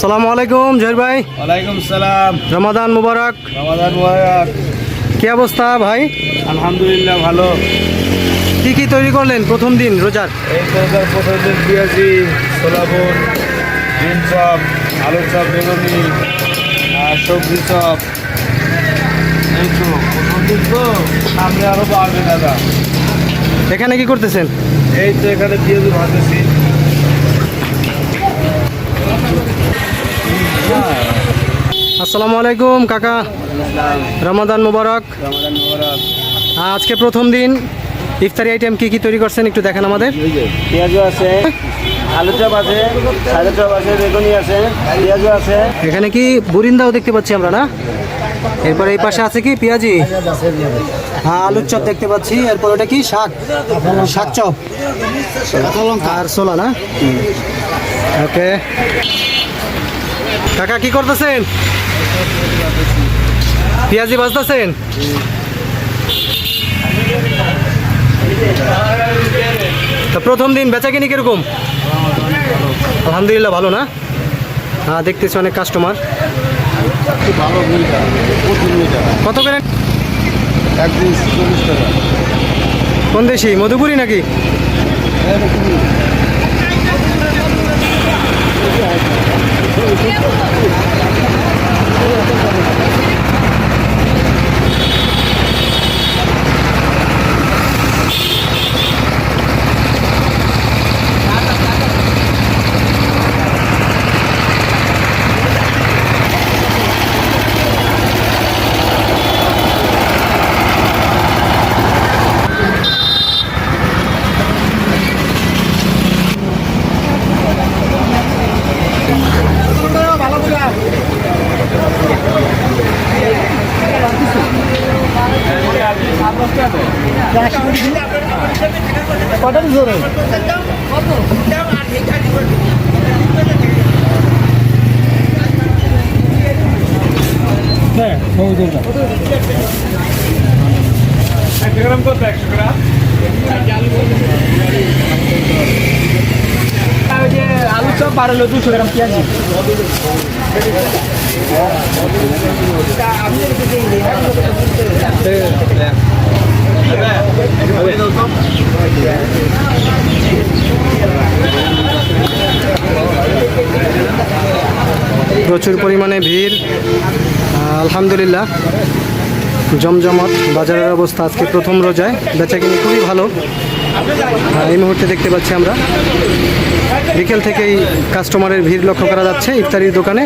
সালামু আলাইকুম জহির ভাই। ওয়ালাইকুম সালাম। রমাদান মুবারক। রমাদান মুবারক। কি অবস্থা ভাই? আলহামদুলিল্লাহ ভালো। কি কি তৈরি করলেন প্রথম দিন রোজার? এই তো ওদের প্রথমদিন পেঁয়াজি সোলাবন ডিম চপ আলুর চপ বেগুনি আর সবজি চপ। এই তো প্রথম দিন তো সামনে আরও বাড়বে দাদা। এখানে কি করতেছেন? এই তো এখানে পেঁয়াজি ভাজতেছি। আসসালামু আলাইকুম কাকা। রমাদান মুবারক। আজকে প্রথম দিন। ইফতারি আইটেম কি কি তৈরি করছেন একটু দেখেন আমাদের। পেঁয়াজও আছে আলু চপ আছে সাদা চপ আছে বেগুনি আছে পেঁয়াজও আছে। এখানে কি বুরিন্দাও দেখতে পাচ্ছি আমরা না? এরপর এই পাশে আছে কি পেঁয়াজি? হ্যাঁ আলুর চপ দেখতে পাচ্ছি। এরপর ওটা কি? শাক। শাক চপ। আর সোলা না? ওকে কাকা কি করতেছেন? পেঁয়াজি বাজতেছেন? তা প্রথম দিন বেচা কিনি কীরকম? আলহামদুলিল্লাহ ভালো না? হ্যাঁ দেখতেছি অনেক কাস্টমার কত করে? কোন দেশি? মধুপুরি নাকি? একশো গ্রাম কত একশো গ্রাম আলু চপ বাড়ালো দুশো গ্রাম পেঁয়াজ। প্রচুর পরিমাণে ভিড়। আলহামদুলিল্লাহ। জমজমট বাজারের অবস্থা আজকে প্রথম রোজায়। বেচা বেচাকিনি খুবই ভালো। এই মুহূর্তে দেখতে পাচ্ছি আমরা। বিকেল থেকেই কাস্টমারের ভিড় লক্ষ্য করা যাচ্ছে ইফতারির দোকানে।